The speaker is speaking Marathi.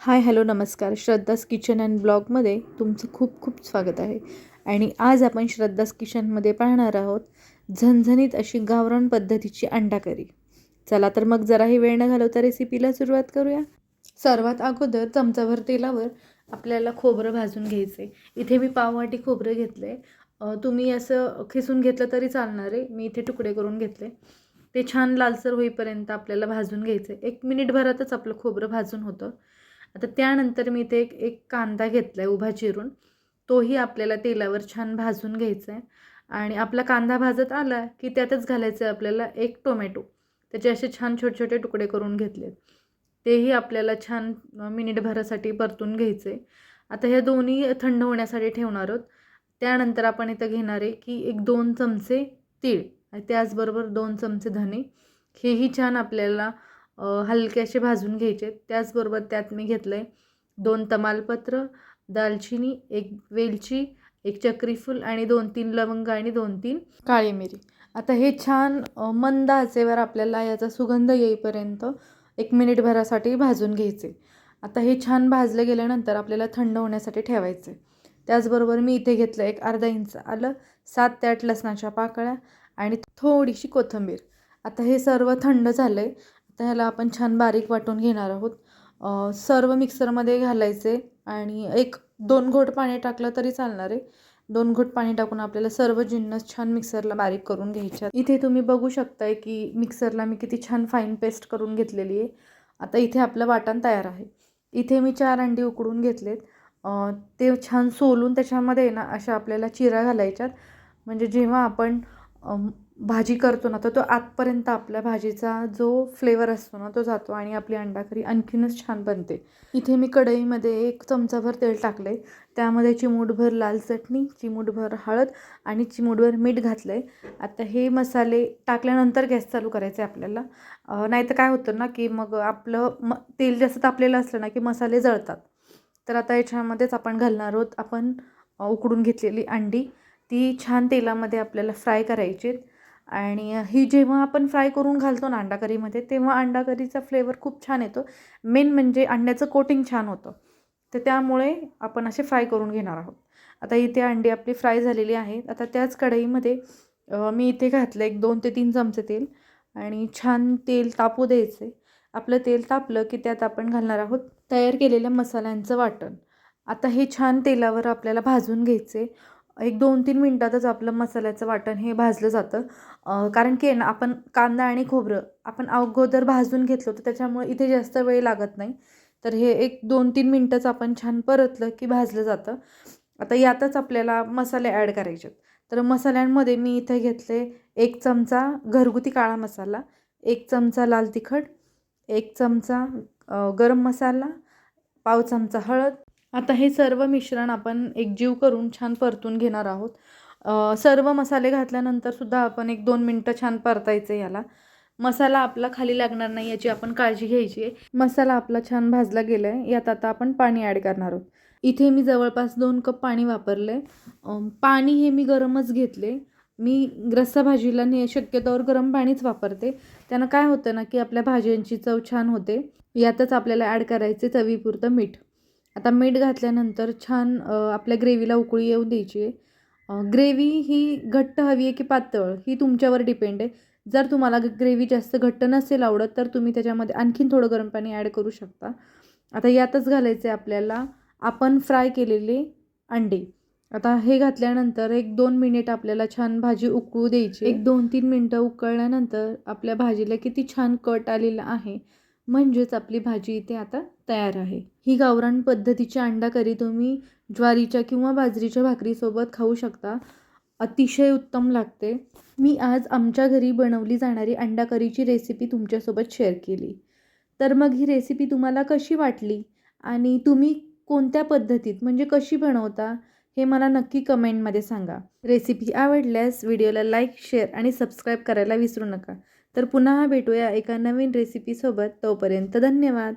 हाय हॅलो नमस्कार. श्रद्धास किचन अँड ब्लॉगमध्ये तुमचं खूप खूप स्वागत आहे. आणि आज आपण श्रद्धास किचनमध्ये पाहणार आहोत झणझणीत अशी गावरान पद्धतीची अंडा करी चला तर मग जराही वेळ न घालवता रेसिपीला सुरुवात करूया. सर्वात अगोदर चमचाभर तेलावर आपल्याला खोबरं भाजून घ्यायचं आहे इथे मी पाववाटी खोबरं घेतलं आहे तुम्ही असं खिसून घेतलं तरी चालणार आहे. मी इथे तुकडे करून घेतले. ते छान लालसर होईपर्यंत आपल्याला भाजून घ्यायचं आहे एक मिनिटभरातच आपलं खोबरं भाजून होतं. आता त्यानंतर मी ते एक एक कांदा घेतला आहे उभा चिरून. तोही आपल्याला तेलावर छान भाजून घ्यायचा आहे आणि आपला कांदा भाजत आला की त्यातच घालायचं आहे आपल्याला एक टोमॅटो. त्याचे असे छान छोटे छोटे तुकडे करून घेतले तेही आपल्याला छान मिनिटभरासाठी परतून घ्यायचे आता हे दोन्ही थंड होण्यासाठी ठेवणार आहोत. त्यानंतर आपण इथं घेणार आहे की एक दोन चमचे तीळ. आणि त्याचबरोबर दोन चमचे धने. हेही छान आपल्याला हलके भाजून घ्यायचे. त्याचबरोबर त्यात मी घेतलं आहे दोन तमालपत्र दालचिनी एक वेलची एक चक्रीफूल आणि दोन तीन लवंग आणि दोन तीन काळी मिरी. आता हे छान मंद आचेवर आपल्याला याचा सुगंध येईपर्यंत एक मिनिटभरासाठी भाजून घ्यायचे. आता हे छान भाजलं गेल्यानंतर आपल्याला थंड होण्यासाठी ठेवायचे. त्याचबरोबर मी इथे घेतलं एक अर्धा इंच आलं सात ते आठ लसणाच्या पाकळ्या आणि थोडीशी कोथिंबीर. आता हे सर्व थंड झालं आहे तर ह्याला आपण छान बारीक वाटून घेणार आहोत. सर्व मिक्सरमध्ये घालायचे आणि एक दोन घोट पाणी टाकलं तरी चालणार आहे. दोन घोट पाणी टाकून आपल्याला सर्व जिन्नस छान मिक्सरला बारीक करून घ्यायच्या इथे तुम्ही बघू शकताय की मिक्सरला मी किती छान फाईन पेस्ट करून घेतलेली आहे. आता इथे आपलं वाटण तयार आहे. इथे मी चार अंडी उकडून घेतलेत. ते छान सोलून त्याच्यामध्ये ना अशा आपल्याला चिरा घालायच्यात. म्हणजे जेव्हा आपण भाजी करतो ना तर तो आतपर्यंत आपल्या भाजीचा जो फ्लेवर असतो ना तो जातो आणि आपली अंडाकरी आणखीनच छान बनते. इथे मी कढईमध्ये एक चमचाभर तेल टाकलं आहे त्यामध्ये चिमूटभर लाल चटणी चिमूटभर हळद आणि चिमूटभर मीठ घातलं आहे आता हे मसाले टाकल्यानंतर गॅस चालू करायचे आपल्याला. नाही तर काय होतं ना की मग आपलं म तेल जास्त तापलेलं असलं ना की मसाले जळतात. तर आता याच्यामध्येच आपण घालणार आहोत आपण उकडून घेतलेली अंडी. ती छान तेलामध्ये आपल्याला फ्राय करायची आणि ही जेव्हा आपण फ्राय करून घालतो ना अंडा करीमध्ये तेव्हा अंडा करीचा फ्लेवर खूप छान येतो. मेन म्हणजे अंड्याचं कोटिंग छान होतं. तर त्यामुळे आपण असे फ्राय करून घेणार आहोत. आता इथे अंडी आपली फ्राय झालेली आहेत. आता त्याच कढईमध्ये मी इथे घातलं एक दोन ते तीन चमचे तेल आणि छान तेल तापू द्यायचे. आपलं तेल तापलं की त्यात आपण घालणार आहोत तयार केलेल्या मसाल्यांचं वाटण. आता हे छान तेलावर आपल्याला भाजून घ्यायचे. एक दोन तीन मिनटातच आपलं मसाल्याचं वाटण हे भाजलं जातं. कारण की ना आपण कांदा आणि खोबरं आपण अगोदर भाजून घेतलं होतं त्याच्यामुळे इथे जास्त वेळ लागत नाही. तर हे एक दोन तीन मिनटंच आपण छान परतलं की भाजलं जातं. आता यातच आपल्याला मसाले ॲड करायचे तर मसाल्यांमध्ये मी इथे घेतले एक चमचा घरगुती काळा मसाला एक चमचा लाल तिखट एक चमचा गरम मसाला पाव चमचा हळद आता हे सर्व मिश्रण आपण एकजीव करून छान परतून घेणार आहोत. सर्व मसाले घातल्यानंतर सुद्धा आपण एक दोन मिनटं छान परतायचं याला. मसाला आपला खाली लागणार नाही याची आपण काळजी घ्यायची आहे. मसाला आपला छान भाजला गेला आहे यात आता आपण पाणी ॲड करणार आहोत. इथे मी जवळपास दोन कप पाणी वापरले पाणी हे मी गरमच घेतले मी रस्सा भाजीला ने शक्यतोवर गरम पाणीच वापरते. त्यानं काय होतं ना की आपल्या भाज्यांची चव छान होते. यातच आपल्याला ॲड करायचे चवीपुरतं मीठ. आता मीठ घातल्यानंतर छान आपल्या ग्रेव्हीला उकळी येऊ द्यायची आहे. ग्रेव्ही ही घट्ट हवी आहे की पातळ? ही तुमच्यावर डिपेंड आहे. जर तुम्हाला ग्रेव्ही जास्त घट्ट नसेल आवडत तर तुम्ही त्याच्यामध्ये आणखीन थोडं गरम पाणी ॲड करू शकता. आता यातच घालायचं आहे आपल्याला आपण फ्राय केलेले अंडे. आता हे घातल्यानंतर एक दोन मिनिट आपल्याला छान भाजी उकळू द्यायची एक दोन तीन मिनटं उकळल्यानंतर आपल्या भाजीला किती छान कट आलेला आहे. म्हणजेच आपली भाजी इथे आता तयार आहे. ही गावरान पद्धतीची अंडा करी तुम्ही ज्वारीच्या किंवा बाजरीच्या भाकरीसोबत खाऊ शकता. अतिशय उत्तम लागते. मी आज आमच्या घरी बनवली जाणारी अंडा करीची रेसिपी तुमच्यासोबत शेअर केली. तर मग ही रेसिपी तुम्हाला कशी वाटली? आणि तुम्ही कोणत्या पद्धतीत म्हणजे कशी बनवता? हे मला नक्की कमेंटमध्ये सांगा. रेसिपी आवडल्यास व्हिडिओला लाईक शेअर आणि सबस्क्राईब करायला विसरू नका. तर पुन्हा भेटूया एका नवीन रेसिपीसोबत तोपर्यंत धन्यवाद.